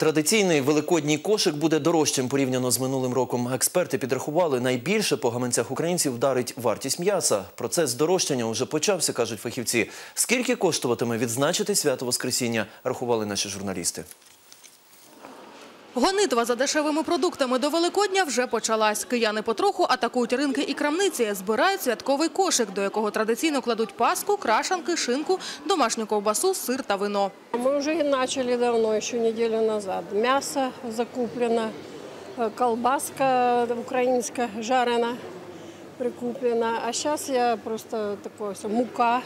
Традиційний великодній кошик буде дорожчим порівняно з минулим роком. Експерти підрахували, найбільше по гаманцях українців вдарить вартість м'яса. Процес здорожчання вже почався, кажуть фахівці. Скільки коштуватиме відзначити свято Воскресіння, рахували наші журналісти. Гонитва за дешевими продуктами до Великодня вже почалась. Кияни потроху атакують ринки і крамниці, збирають святковий кошик, до якого традиційно кладуть паску, крашанки, шинку, домашню ковбасу, сир та вино. Мы уже и начали давно, еще неделю назад. Мясо закуплено, э, колбаска украинская жарена прикуплена. А сейчас я просто такое все, мука,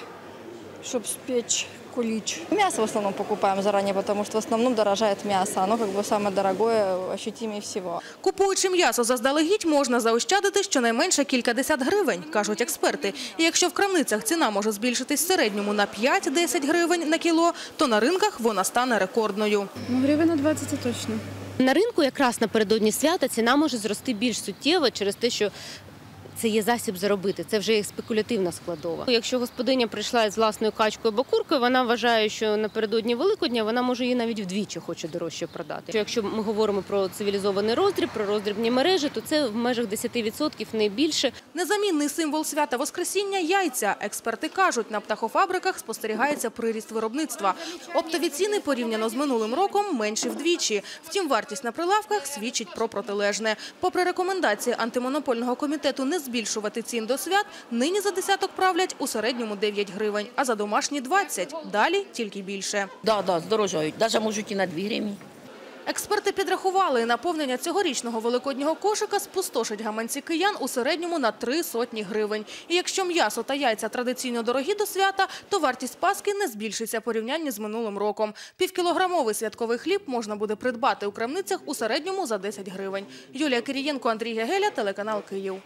чтобы спечь кулич. Мясо в основном покупаем заранее, потому что в основном дорожает мясо. Оно как бы самое дорогое, ощутимее всего. Купуючи м'ясо заздалегідь, можна заощадити щонайменше кількадесят гривень, кажуть експерти. І якщо в крамницях ціна може збільшитись в середньому на 5-10 гривень на кіло, то на ринках вона стане рекордною. Ну, гривень на 20 це точно. На ринку якраз напередодні свята ціна може зрости більш суттєво через те, що це є засіб заробити, це вже є спекулятивна складова. Якщо господиня прийшла з власною качкою або вона вважає, що напередодні Великодня вона може її навіть вдвічі хоче дорожче продати. Якщо ми говоримо про цивілізований роздріб, про роздрібні мережі, то це в межах 10% не більше. Незамінний символ свята Воскресіння – яйця. Експерти кажуть, на птахофабриках спостерігається приріст виробництва. Оптові ціни порівняно з минулим роком менші вдвічі. Втім, вартість на прилавках свідчить про протилежне. Попри рекомендації антимонопольного комітету не збільшувати цін до свят, нині за десяток правлять у середньому 9 гривень, а за домашні – 20. Далі тільки більше. Да, да, здорожають. Даже можуть і на 2 гривні. Експерти підрахували, наповнення цьогорічного великоднього кошика спустошить гаманці киян у середньому на три сотні гривень. І якщо м'ясо та яйця традиційно дорогі до свята, то вартість паски не збільшиться порівнянні з минулим роком. Півкілограмовий святковий хліб можна буде придбати у крамницях у середньому за 10 гривень. Юлія Кирієнко, Андрій Гегеля, телеканал Київ.